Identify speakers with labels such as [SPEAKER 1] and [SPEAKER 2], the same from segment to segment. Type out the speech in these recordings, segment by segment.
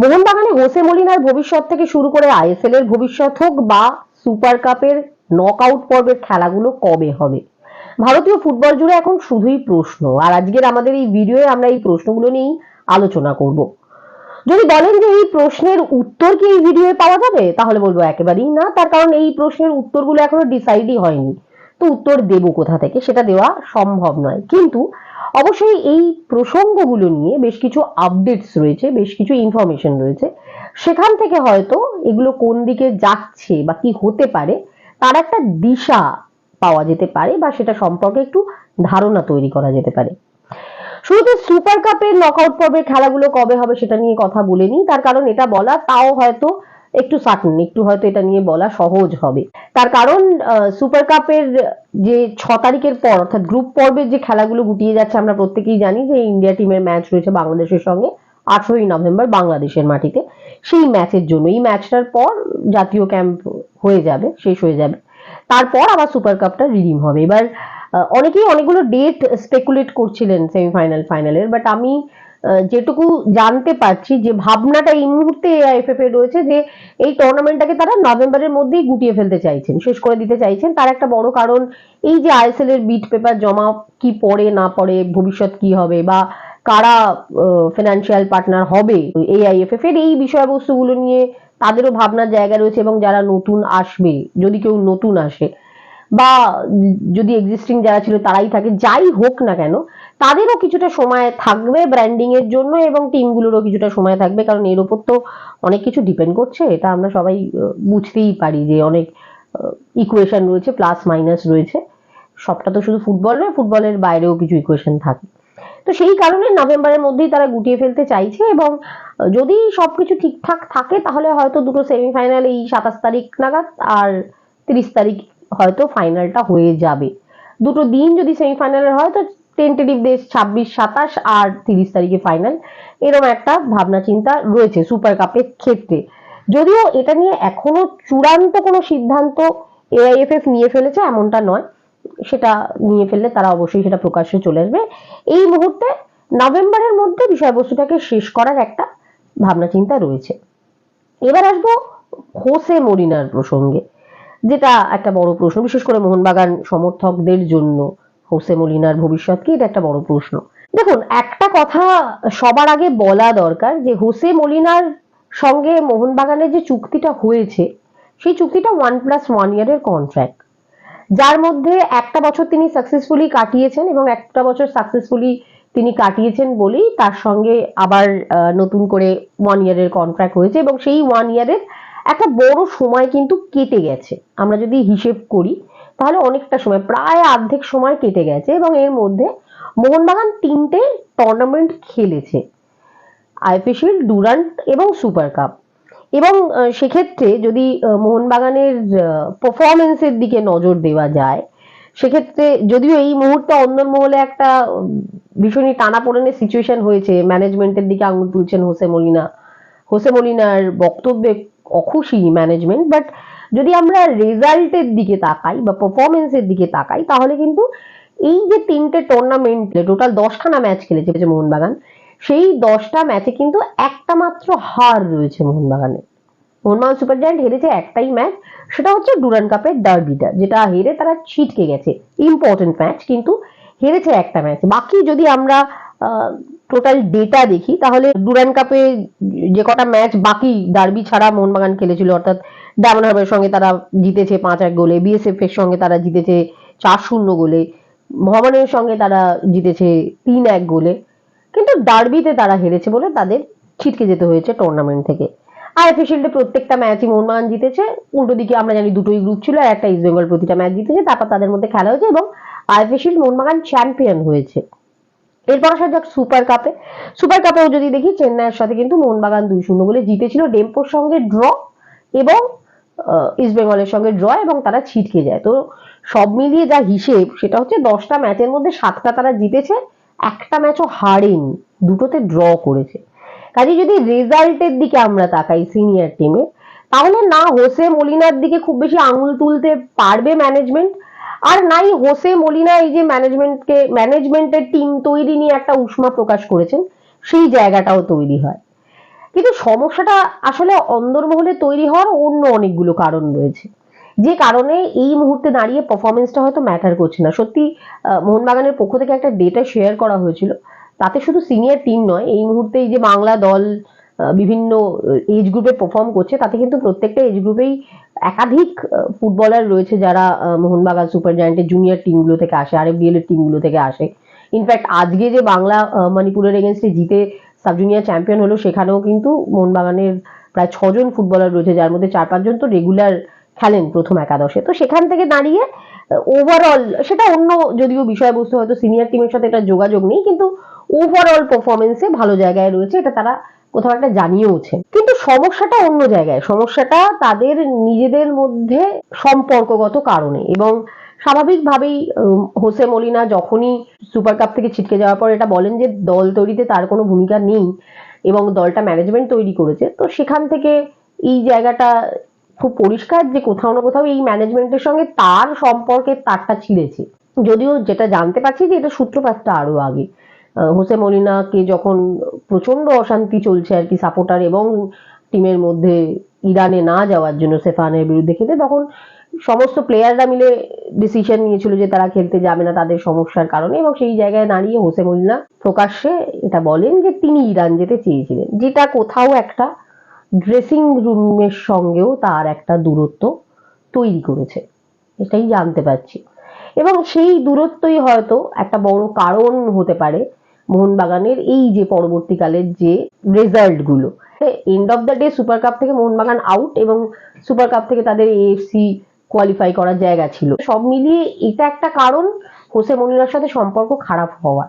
[SPEAKER 1] মোহনবাগানে Jose মলিনার ভবিষ্যৎ থেকে শুরু করে আইএসএল এর ভবিষ্যৎ হোক বা সুপার কাপের নকআউট পর্বের খেলাগুলো কবে হবে? ভারতীয় ফুটবল জুড়ে এখন শুধুই প্রশ্ন। আর আজকের আমাদের এই ভিডিওয়ে আমরা এই প্রশ্নগুলো নিয়েই আলোচনা করব। যদি বলেন যে এই প্রশ্নের উত্তর কি এই ভিডিওয়ে পাওয়া যাবে? তাহলে বলব একেবারেই না। তার কারণ এই প্রশ্নের উত্তরগুলো এখনও ডিসাইডই হয়নি। তো উত্তর দেব কোথা থেকে? সেটা দেওয়া সম্ভব নয়। কিন্তু অবশ্যই এই প্রসঙ্গগুলো নিয়ে বেশ কিছু আপডেটস রয়েছে, বেশ কিছু ইনফরমেশন রয়েছে। সেখান থেকে হয়তো এগুলো কোন দিকে যাচ্ছে বা কি হতে পারে, তার একটা দিশা পাওয়া যেতে পারে বা সেটা সম্পর্কে একটু ধারণা তৈরি করা যেতে পারে। শুরুতে সুপার কাপের নকআউট পর্বের খেলাগুলো কবে হবে সেটা নিয়ে কথা বলে নিই। তার কারণ এটা বলা, তাও হয়তো একটু সার্টেন একটু হয়তো এটা নিয়ে বলা সহজ হবে। তার কারণ সুপার কাপের যে ছ তারিখের পর, অর্থাৎ গ্রুপ পর্বের যে খেলাগুলো গুটিয়ে যাচ্ছে, আমরা প্রত্যেকেই জানি যে ইন্ডিয়া টিমের ম্যাচ রয়েছে বাংলাদেশের সঙ্গে আঠেরোই নভেম্বর বাংলাদেশের মাটিতে। সেই ম্যাচের জন্য, এই ম্যাচটার পর জাতীয় ক্যাম্প হয়ে যাবে, শেষ হয়ে যাবে। তারপর আবার সুপার কাপটা রিডিম হবে। এবার অনেকেই অনেকগুলো ডেট স্পেকুলেট করছিলেন সেমিফাইনাল ফাইনালের বাট আমি যেটুকু জানতে পারছি যে ভাবনাটা এই মুহূর্তে এআইএফএফ এর রয়েছে যে এই টুর্নামেন্টটাকে তারা নভেম্বরের মধ্যেই গুটিয়ে ফেলতে চাইছেন, শেষ করে দিতে চাইছেন। তার একটা বড় কারণ, এই যে আইএসএল এর বিট পেপার জমা কি পড়ে না পড়ে, ভবিষ্যৎ কি হবে বা কারা ফিনান্সিয়াল পার্টনার হবে এআইএফএফ এর এই বিষয়বস্তুগুলো নিয়ে তাদেরও ভাবনার জায়গা রয়েছে এবং যারা নতুন আসবে, যদি কেউ নতুন আসে বা যদি এক্সিস্টিং যারা ছিল তারাই থাকে, যাই হোক না কেন তাদেরও কিছুটা সময় থাকবে ব্র্যান্ডিং এর জন্য এবং টিমগুলোরও কিছুটা সময় থাকবে, কারণ এর উপর তো অনেক কিছু ডিপেন্ড করছে, এটা আমরা সবাই বুঝতেই পারি যে অনেক ইকুয়েশন রয়েছে প্লাস মাইনাস রয়েছে। সবটা তো শুধু ফুটবল নয় ফুটবলের বাইরেও কিছু ইকুয়েশন থাকে। তো সেই কারণে নভেম্বরের মধ্যেই তারা গুটিয়ে ফেলতে চাইছে এবং যদি সবকিছু ঠিকঠাক থাকে, তাহলে হয়তো দুটো সেমিফাইনাল এই সাতাশ তারিখ নাগাদ আর তিরিশ তারিখ হয়তো ফাইনালটা হয়ে যাবে। দুটো দিন যদি সেমিফাইনালের হয়, তো টেন্টেটিভ দেশ ছাব্বিশ সাতাশ আর তিরিশ তারিখে ফাইনাল এরকম একটা ভাবনা চিন্তা রয়েছে সুপার কাপের ক্ষেত্রে। যদিও এটা নিয়ে এখনও চূড়ান্ত কোনো সিদ্ধান্ত এআইএফএফ নিয়ে ফেলেছে, এমনটা নয়। সেটা নিয়ে ফেললে তারা অবশ্যই সেটা প্রকাশ্যে চলে আসবে। এই মুহূর্তে নভেম্বরের মধ্যে বিষয়বস্তুটাকে শেষ করার একটা ভাবনা চিন্তা রয়েছে। এবার আসব হোসে মরিনার প্রসঙ্গে, যেটা একটা বড় প্রশ্ন, বিশেষ করে মোহনবাগান সমর্থকদের জন্য। হোসে মলিনার ভবিষ্যৎ কি? এটা একটা বড় প্রশ্ন। দেখুন, একটা কথা সবার আগে বলা দরকার যে হোসে মলিনার সঙ্গে মোহনবাগানের যে চুক্তিটা হয়েছে, সেই চুক্তিটা ওয়ান প্লাস ওয়ান ইয়ারের কন্ট্রাক্ট যার মধ্যে একটা বছর তিনি সাকসেসফুলি কাটিয়েছেন এবং একটা বছর সাকসেসফুলি তিনি কাটিয়েছেন বলেই তার সঙ্গে আবার নতুন করে ওয়ান ইয়ারের কন্ট্রাক্ট হয়েছে এবং সেই ওয়ান ইয়ারের একটা বড় সময় কিন্তু কেটে গেছে। আমরা যদি হিসেব করি তাহলে অনেকটা সময়, প্রায় অর্ধেক সময় কেটে গেছে এবং এর মধ্যে মোহনবাগান তিনটে টুর্নামেন্ট খেলেছে আইএফএ শিল্ড, ডুরান্ট এবং সুপার কাপ। এবং সেক্ষেত্রে যদি মোহনবাগানের পারফরমেন্সের দিকে নজর দেওয়া যায়, সেক্ষেত্রে যদিও এই মুহূর্তে অন্দরমহলে একটা ভীষণই টানাপোড়েনের সিচুয়েশন হয়েছে ম্যানেজমেন্টের দিকে আঙুল তুলছেন হোসে মলিনা। হোসে মলিনার বক্তব্যে অখুশি ম্যানেজমেন্ট বাট যদি আমরা রেজাল্টের দিকে তাকাই বা পারফরমেন্সের দিকে তাকাই, তাহলে কিন্তু এই যে তিনটে টুর্নামেন্ট টোটাল দশখানা ম্যাচ খেলেছে মোহনবাগান, সেই দশটা ম্যাচে কিন্তু একটা মাত্র হার রয়েছে মোহনবাগানের মোহনবাগান সুপার জায়ান্ট হেরেছে একটাই ম্যাচ সেটা হচ্ছে ডুরান কাপের ডার্বিটা যেটা হেরে তারা ছিটকে গেছে। ইম্পর্টেন্ট ম্যাচ কিন্তু হেরেছে একটা ম্যাচ বাকি যদি আমরা টোটাল ডেটা দেখি, তাহলে ডুরান কাপে যে কটা ম্যাচ বাকি ডার্বি ছাড়া মোহনবাগান খেলেছিল, অর্থাৎ ডায়মন্ড হারবারের সঙ্গে তারা জিতেছে পাঁচ এক গোলে বিএসএফ এর সঙ্গে তারা জিতেছে চার শূন্য গোলে ভবানের সঙ্গে তারা জিতেছে তিন এক গোলে, কিন্তু ডার্বিতে তারা হেরেছে বলে তাদের ছিটকে যেতে হয়েছে টুর্নামেন্ট থেকে। আইএফএ শিল্ডে প্রত্যেকটা ম্যাচই মোহনবাগান জিতেছে, উল্টো দিকে আমরা জানি দুটোই গ্রুপ ছিল, আর একটা ইস্ট বেঙ্গল প্রতিটা ম্যাচ জিতেছে, তারপর তাদের মধ্যে খেলা হয়েছে এবং আইএফএ মোহনবাগান চ্যাম্পিয়ন হয়েছে। এরপর আসা যাক সুপার কাপে। সুপার কাপেও যদি দেখি, চেন্নাইয়ের সাথে কিন্তু মোহনবাগান দুই শূন্য বলে জিতেছিল। ডেম্পোর সঙ্গে ড্র এবং ইস্ট বেঙ্গলের সঙ্গে ড্র এবং তারা ছিটকে যায়। তো সব মিলিয়ে যা হিসেব, সেটা হচ্ছে দশটা ম্যাচের মধ্যে সাতটা তারা জিতেছে, একটা ম্যাচও হারেনি, দুটোতে ড্র করেছে। কাজে যদি রেজাল্টের দিকে আমরা তাকাই সিনিয়র টিমে, তাহলে না হোসে মলিনার দিকে খুব বেশি আঙুল তুলতে পারবে ম্যানেজমেন্ট আর নাই হোসে মলিনা এই যে ম্যানেজমেন্টকে ম্যানেজমেন্টের টিম তৈরি নিয়ে একটা উষ্মা প্রকাশ করেছেন, সেই জায়গাটাও তৈরি হয়। কিন্তু সমস্যাটা আসলে অন্দরমহলে তৈরি হওয়ার অন্য অনেকগুলো কারণ রয়েছে। যে কারণে এই মুহূর্তে দাঁড়িয়ে পারফরমেন্সটা হয়তো ম্যাটার করছে না। সত্যি মোহনবাগানের পক্ষ থেকে একটা ডেটা শেয়ার করা হয়েছিল। তাতে শুধু সিনিয়র টিম নয়, এই মুহূর্তে এই যে বাংলা দল বিভিন্ন এজ গ্রুপে পারফর্ম করছে। তাতে কিন্তু প্রত্যেকটা এজ গ্রুপেই একাধিক ফুটবলার রয়েছে যারা মোহনবাগান সুপার জায়ান্টের জুনিয়র টিমগুলো থেকে আসে আর এফডিএল এর টিমগুলো থেকে আসে। ইনফ্যাক্ট আজকে যে বাংলা মণিপুরের এগেনস্টে জিতে সাব জুনিয়র চ্যাম্পিয়ন হলো, সেখানেও কিন্তু মোহনবাগানের প্রায় ছজন ফুটবলার রয়েছে, যার মধ্যে চার পাঁচজন তো রেগুলার খেলেন প্রথম একাদশে। তো সেখান থেকে দাঁড়িয়ে ওভারঅল সেটা অন্য যদিও বিষয়বস্তু, হয়তো সিনিয়র টিমের সাথে এটা যোগাযোগ নেই, কিন্তু ওভারঅল পারফরমেন্সে ভালো জায়গায় রয়েছে। এটা তারা কোথাও একটা জানিয়েওছে। কিন্তু সমস্যাটা অন্য জায়গায়। সমস্যাটা তাদের নিজেদের মধ্যে সম্পর্কগত কারণে এবং স্বাভাবিকভাবেই হোসে মলিনা যখনই সুপার কাপ থেকে ছিটকে যাওয়ার পর এটা বলেন যে, দল তৈরিতে তার কোনো ভূমিকা নেই এবং দলটা ম্যানেজমেন্ট তৈরি করেছে। তো সেখান থেকে এই জায়গাটা খুব পরিষ্কার যে কোথাও না কোথাও এই ম্যানেজমেন্টের সঙ্গে তার সম্পর্কের তারটা ছিঁড়েছে। যদিও যেটা জানতে পারছি যে এটা সূত্রপাতটা আরও আগে। হোসে মলিনাকে যখন প্রচণ্ড অশান্তি চলছে আর কি সাপোর্টার এবং টিমের মধ্যে ইরানে না যাওয়ার জন্য সেফানের বিরুদ্ধে খেলতে তখন সমস্ত প্লেয়াররা মিলে ডিসিশন নিয়েছিল যে তারা খেলতে যাবে না, তাদের সমস্যার কারণে এবং সেই জায়গায় দাঁড়িয়ে হোসে মলিনা প্রকাশ্যে এটা বলেন যে তিনি ইরান যেতে চেয়েছিলেন, যেটা কোথাও একটা ড্রেসিং রুমের সঙ্গেও তার একটা দূরত্ব তৈরি করেছে, এটাই জানতে পারছি। এবং সেই দূরত্বই হয়তো একটা বড় কারণ হতে পারে মোহনবাগানের এই যে পরবর্তীকালের যে রেজাল্টগুলো end of the day super cup থেকে মোহনবাগান আউট এবং সুপার কাপ থেকে তাদের এএফসি কোয়ালিফাই করার জায়গা ছিল। সব মিলিয়ে এটা একটা কারণ হোসে মনিরার সাথে সম্পর্ক খারাপ হওয়া।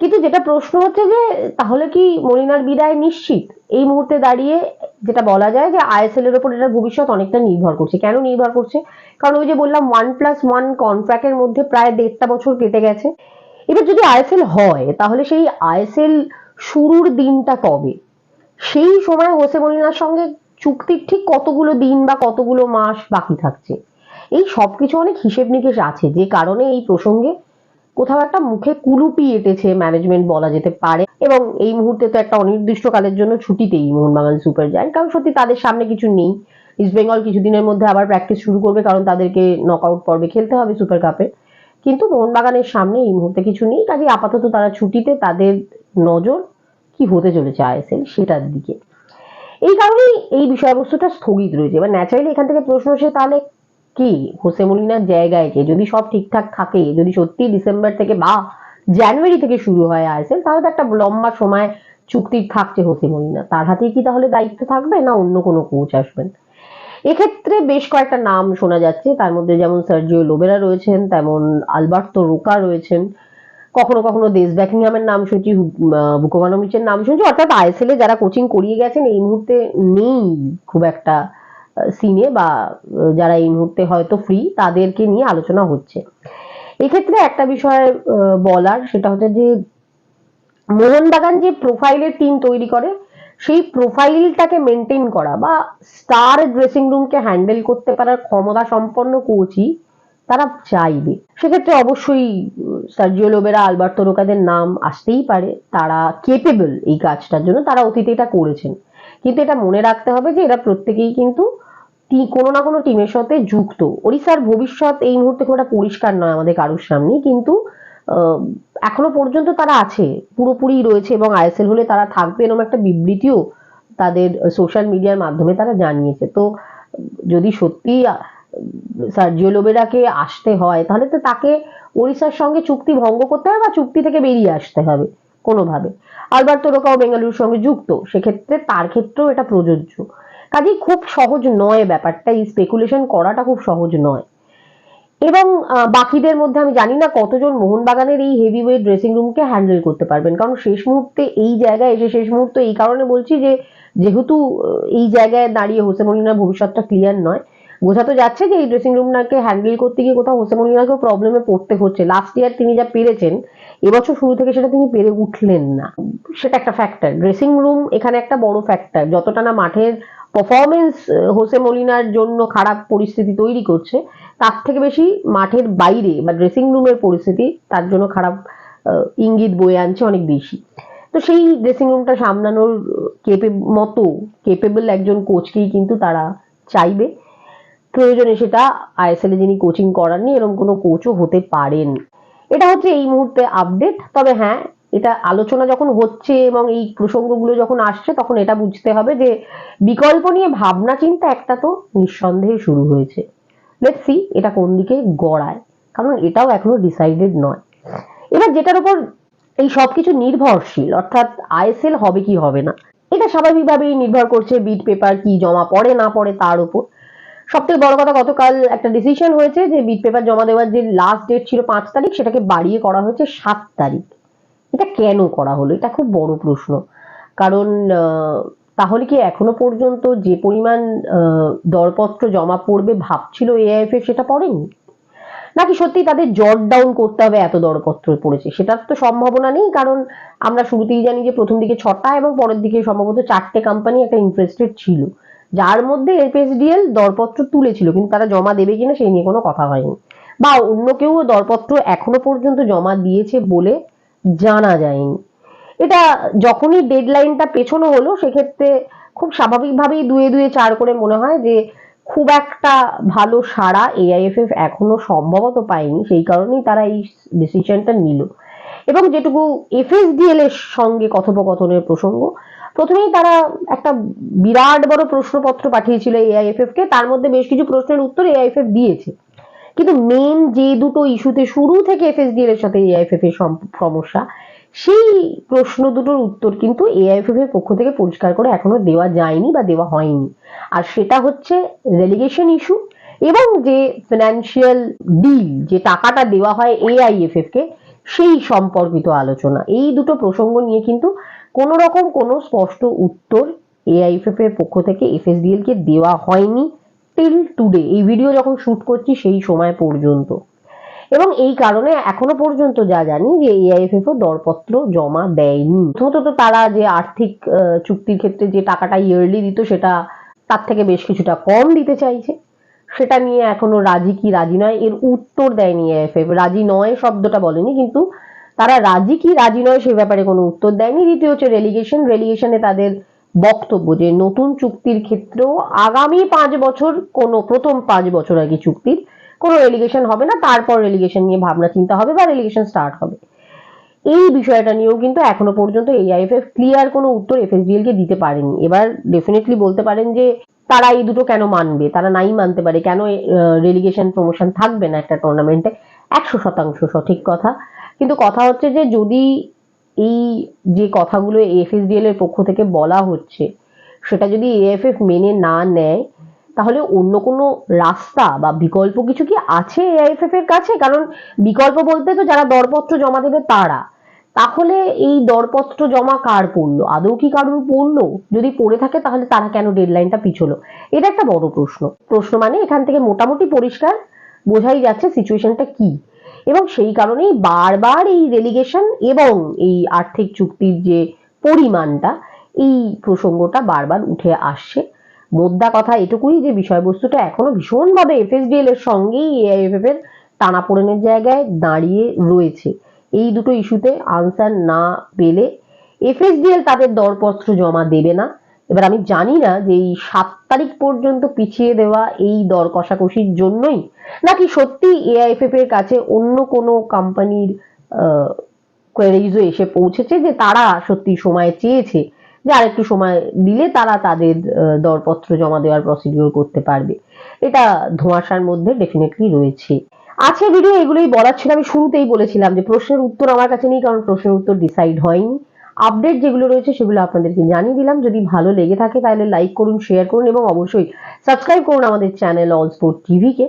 [SPEAKER 1] কিন্তু যেটা প্রশ্ন হচ্ছে যে, তাহলে কি মনিনার বিদায় নিশ্চিত? এই মুহূর্তে দাঁড়িয়ে যেটা বলা যায় যে আইএসএল এর উপর এটার ভবিষ্যৎ অনেকটা নির্ভর করছে। কেন নির্ভর করছে? কারণ ওই যে বললাম ওয়ান প্লাস ওয়ান কন্ট্রাক্টের মধ্যে প্রায় দেড়টা বছর কেটে গেছে। এবার যদি আইএসএল হয়, তাহলে সেই আইএসএল শুরুর দিনটা কবে? সেই সময় হোসে মলিনার সঙ্গে চুক্তির ঠিক কতগুলো দিন বা কতগুলো মাস বাকি থাকছে? এই সবকিছু অনেক হিসেব নিকেশ আছে, যে কারণে এই প্রসঙ্গে কোথাও একটা মুখে কুলুপি এঁটেছে ম্যানেজমেন্ট বলা যেতে পারে। এবং এই মুহূর্তে তো একটা অনির্দিষ্টকালের জন্য ছুটিতেই মোহনবাগান সুপার জায়ান্ট কারণ সত্যি তাদের সামনে কিছু নেই। ইস্ট বেঙ্গল কিছুদিনের মধ্যে আবার প্র্যাকটিস শুরু করবে, কারণ তাদেরকে নকআউট পর্বে খেলতে হবে সুপার কাপে কিন্তু মোহনবাগানের সামনে এই মুহূর্তে কিছু নেই কাজে আপাতত তারা ছুটিতে তাদের নজর কি হতে চলেছে আইএসএল সেটার দিকে। এই কারণেই এই বিষয়বস্তুটা স্থগিত রয়েছে। এবার ন্যাচারালি এখান থেকে প্রশ্ন আসে, তাহলে কি? হোসে মলিনার জায়গায় কে? যদি সব ঠিকঠাক থাকে, যদি সত্যি ডিসেম্বর থেকে বা জানুয়ারি থেকে শুরু হয় আইএসএল, তাহলে তো একটা লম্বা সময় চুক্তি থাকছে হোসে মলিনা। তার হাতেই কি তাহলে দায়িত্ব থাকবে, না অন্য কোনো কোচ আসবেন? এক্ষেত্রে বেশ কয়েকটা নাম শোনা যাচ্ছে। তার মধ্যে যেমন সার্জিও লোবেরা রয়েছেন, তেমন আলবার্তো রোকা রয়েছেন। কখনো কখনো দেশ ব্যাকিংহামের নাম শুনছি বুকোমানোমিচের নাম শুনছি। অর্থাৎ আইএসএল যারা কোচিং করিয়ে গেছেন, এই মুহূর্তে নেই খুব একটা সিনে বা যারা এই মুহূর্তে হয়তো ফ্রি তাদেরকে নিয়ে আলোচনা হচ্ছে। এক্ষেত্রে একটা বিষয় বলার, সেটা হচ্ছে যে, মোহনবাগান যে প্রোফাইলের টিম তৈরি করে সেই প্রোফাইলটাকে মেনটেন করা বা স্টার ড্রেসিং রুমকে হ্যান্ডেল করতে পারার ক্ষমতা সম্পন্ন কোচই তারা চাইবে। সেক্ষেত্রে অবশ্যই সার্জিও লোবেরা আলবার্তো রোকাদের নাম আসতেই পারে। তারা কেপেবল এই কাজটার জন্য, তারা অতীতে এটা করেছেন। কিন্তু এটা মনে রাখতে হবে যে এরা প্রত্যেকেই কিন্তু কোনো না কোনো টিমের সাথে যুক্ত। ওড়িশার ভবিষ্যৎ এই মুহূর্তে খুব একটা পরিষ্কার নয় আমাদের কারোর সামনে, কিন্তু এখনও পর্যন্ত তারা আছে। পুরোপুরি রয়েছে এবং আইএসএল হলে তারা থাকবে এরকম একটা বিবৃতিও তাদের সোশ্যাল মিডিয়ার মাধ্যমে তারা জানিয়েছে। তো যদি সত্যি সার্জিও লোবেরাকে আসতে হয়, তাহলে তো তাকে ওড়িশার সঙ্গে চুক্তি ভঙ্গ করতে হবে বা চুক্তি থেকে বেরিয়ে আসতে হবে কোনোভাবে। আলবার্তো রোকাও বেঙ্গালুরুর সঙ্গে যুক্ত, সেক্ষেত্রে তার ক্ষেত্রেও এটা প্রযোজ্য। কাজেই খুব সহজ নয় ব্যাপারটা, এই স্পেকুলেশন করাটা খুব সহজ নয়। এবং বাকিদের মধ্যে আমি জানি না কতজন মোহনবাগানের এই হেভি ওয়েট ড্রেসিং রুমকে হ্যান্ডেল করতে পারবেন। কারণ শেষ মুহূর্তে এই জায়গায় এসে, শেষ মুহূর্তে এই কারণে বলছি যে, যেহেতু এই জায়গায় দাঁড়িয়ে হোসে মলিনার ভবিষ্যৎটা ক্লিয়ার নয়। বোঝা তো যাচ্ছে যে এই ড্রেসিং রুমটাকে হ্যান্ডেল করতে গিয়ে কোথাও হোসে মলিনাকেও প্রবলেমে পড়তে হচ্ছে। লাস্ট ইয়ার তিনি যা পেরেছেন, এবছর শুরু থেকে সেটা তিনি পেরে উঠলেন না। সেটা একটা ফ্যাক্টর ড্রেসিং রুম এখানে একটা বড় ফ্যাক্টর যতটা না মাঠের পারফরমেন্স হোসে মলিনার জন্য খারাপ পরিস্থিতি তৈরি করছে তার থেকে বেশি মাঠের বাইরে বা ড্রেসিং রুমের পরিস্থিতি তার জন্য খারাপ ইঙ্গিত বয়ে আনছে অনেক বেশি। তো সেই ড্রেসিং রুমটা সামলানোর কেপে মতো কেপেবল একজন কোচকেই কিন্তু তারা চাইবে। প্রয়োজনে সেটা আইএসএল এ যিনি কোচিং করাননি, এরকম কোনো কোচও হতে পারেন। এটা হচ্ছে এই মুহূর্তে আপডেট তবে হ্যাঁ এটা আলোচনা যখন হচ্ছে এবং এই প্রসঙ্গগুলো যখন আসছে, তখন এটা বুঝতে হবে যে বিকল্প নিয়ে ভাবনা চিন্তা একটা তো নিঃসন্দেহে শুরু হয়েছে। লেট সি এটা কোন দিকে গড়ায়। কারণ এটাও এখনও ডিসাইডেড নয়। এবার যেটার উপর এই সবকিছু নির্ভরশীল, অর্থাৎ আইএসএল হবে কি হবে না, এটা স্বাভাবিকভাবেই নির্ভর করছে বিট পেপার কি জমা পড়ে না পড়ে তার উপর। সব থেকে বড় কথা, গতকাল একটা ডিসিশন হয়েছে যে বিট পেপার জমা দেওয়ার যে লাস্ট ডেট ছিল পাঁচ তারিখ, সেটাকে বাড়িয়ে করা হয়েছে সাত তারিখ। এটা কেন করা হলো? এটা খুব বড় প্রশ্ন। কারণ তাহলে কি এখনও পর্যন্ত যে পরিমাণ দরপত্র জমা পড়বে ভাবছিল এআইএফএফ সেটা পড়েনি? নাকি সত্যি তাদের জট ডাউন করতে হবে এত দরপত্র পড়েছে? সেটার তো সম্ভাবনা নেই, কারণ আমরা শুরুতেই জানি যে প্রথম দিকে ছটা এবং পরের দিকে সম্ভবত চারটে কোম্পানি একটা ইন্টারেস্টেড ছিল। যার মধ্যে এফএসডিএল দরপত্র তুলেছিল, কিন্তু তারা জমা দেবে কিনা সেই নিয়ে কোনো কথা হয়নি। বা অন্য কেউ দরপত্র এখনও পর্যন্ত জমা দিয়েছে বলে জানা যায়নি। এটা যখনই ডেডলাইনটা পেছনো হলো, সেক্ষেত্রে খুব স্বাভাবিকভাবেই দুয়ে দুয়ে চার করে মনে হয় যে, খুব একটা ভালো সাড়া এআইএফএফ এখনও সম্ভবত পায়নি, সেই কারণেই তারা এই ডিসিশনটা নিল। এবং যেটুকু এফএসডিএল এর সঙ্গে কথোপকথনের প্রসঙ্গ, প্রথমেই তারা একটা বিরাট বড় প্রশ্নপত্র পাঠিয়েছিল এআইএফএফ কে তার মধ্যে বেশ কিছু প্রশ্নের উত্তর এআইএফএফ দিয়েছে। কিন্তু মেন যে দুটো ইস্যুতে শুরু থেকে এফএসডিএল এর সাথে এআইএফএফ এর সম- সমস্যা সেই প্রশ্ন দুটোর উত্তর কিন্তু এআইএফএফ এর পক্ষ থেকে পরিষ্কার করে এখনও দেওয়া যায়নি বা দেওয়া হয়নি। আর সেটা হচ্ছে রেলিগেশন ইস্যু এবং যে ফিনান্সিয়াল ডিল যে টাকাটা দেওয়া হয় এআইএফএফ কে, সেই সম্পর্কিত আলোচনা। এই দুটো প্রসঙ্গ নিয়ে কিন্তু কোনো রকম কোনো স্পষ্ট উত্তর এআইএফএফ এর পক্ষ থেকে এফএসডিএল কে দেওয়া হয়নি টিল টুডে এই ভিডিও যখন শুট করছি সেই সময় পর্যন্ত। এবং এই কারণে এখনও পর্যন্ত যা জানি যে এআইএফএফ ও দরপত্র জমা দেয়নি। প্রথমত তো তারা যে আর্থিক চুক্তির ক্ষেত্রে যে টাকাটা ইয়ারলি দিত, সেটা তার থেকে বেশ কিছুটা কম দিতে চাইছে। সেটা নিয়ে এখনও রাজি কি রাজি নয়, এর উত্তর দেয়নি এআইএফএফ রাজি নয় শব্দটা বলেনি, কিন্তু তারা রাজি কি রাজি নয় সে ব্যাপারে কোনো উত্তর দেয়নি। দ্বিতীয় হচ্ছে রেলিগেশন রেলিগেশনে তাদের বক্তব্য যে নতুন চুক্তির ক্ষেত্রেও আগামী পাঁচ বছর, কোনো প্রথম পাঁচ বছর কি চুক্তির কোনো রেলিগেশন হবে না, তারপর রেলিগেশন নিয়ে ভাবনা চিন্তা হবে বা রেলিগেশন স্টার্ট হবে। এই বিষয়টা নিয়েও কিন্তু এখনও পর্যন্ত এআইএফএফ ক্লিয়ার কোনো উত্তর এফএসডিএল কে দিতে পারেনি। এবার ডেফিনেটলি বলতে পারেন যে, তারা এই দুটো কেন মানবে? তারা নাই মানতে পারে। কেন রেলিগেশন প্রমোশন থাকবে না একটা টুর্নামেন্টে একশো শতাংশ সঠিক কথা। কিন্তু কথা হচ্ছে যে, যদি এই যে কথাগুলো এফএসডিএল এর পক্ষ থেকে বলা হচ্ছে, সেটা যদি এএফএফ মেনে না নেয় তাহলে অন্য কোনো রাস্তা বা বিকল্প কিছু কি আছে এআইএফএফ এর কাছে? কারণ বিকল্প বলতে তো যারা দরপত্র জমা দেবে তারা। তাহলে এই দরপত্র জমা কার পড়ল? আদৌ কি কারোর পড়ল? যদি পড়ে থাকে তাহলে তারা কেন ডেডলাইনটা পিছলো? এটা একটা বড় প্রশ্ন। প্রশ্ন মানে এখান থেকে মোটামুটি পরিষ্কার বোঝাই যাচ্ছে সিচুয়েশনটা কি। এবং সেই কারণেই বারবার এই রেলিগেশন এবং এই আর্থিক চুক্তির যে পরিমাণটা, এই প্রসঙ্গটা বারবার উঠে আসছে। মোদ্দা কথা এটুকুই যে বিষয়বস্তুটা এখনও ভীষণভাবে এফএসডিএল এর সঙ্গেই এআইএফএফ এর টানাপোড়েনের জায়গায় দাঁড়িয়ে রয়েছে। এই দুটো ইস্যুতে আনসার না পেলে এফএসডিএল তাদের দরপত্র জমা দেবে না। এবার আমি জানি না যে এই সাত তারিখ পর্যন্ত পিছিয়ে দেওয়া এই দর কষাকষির জন্যই নাকি সত্যি এআইএফএফ এর কাছে অন্য কোনো কোম্পানির কোয়ারিজও এসে পৌঁছেছে যে তারা সত্যি সময় চেয়েছে। যে আরেকটু সময় দিলে তারা তাদের দরপত্র জমা দেওয়ার প্রসিডিওর করতে পারবে। এটা ধোঁয়াশার মধ্যে ডেফিনেটলি রয়েছে। আছে ভিডিও এগুলোই বলার ছিল, আমি শুরুতেই বলেছিলাম যে প্রশ্নের উত্তর আমার কাছে নেই, কারণ প্রশ্নের উত্তর ডিসাইড হয়নি। আপডেট যেগুলো রয়েছে সেগুলো আপনাদেরকে জানিয়ে দিলাম। যদি ভালো লেগে থাকে তাহলে লাইক করুন শেয়ার করুন এবং অবশ্যই সাবস্ক্রাইব করুন আমাদের চ্যানেল অল স্পোর্ট টিভিকে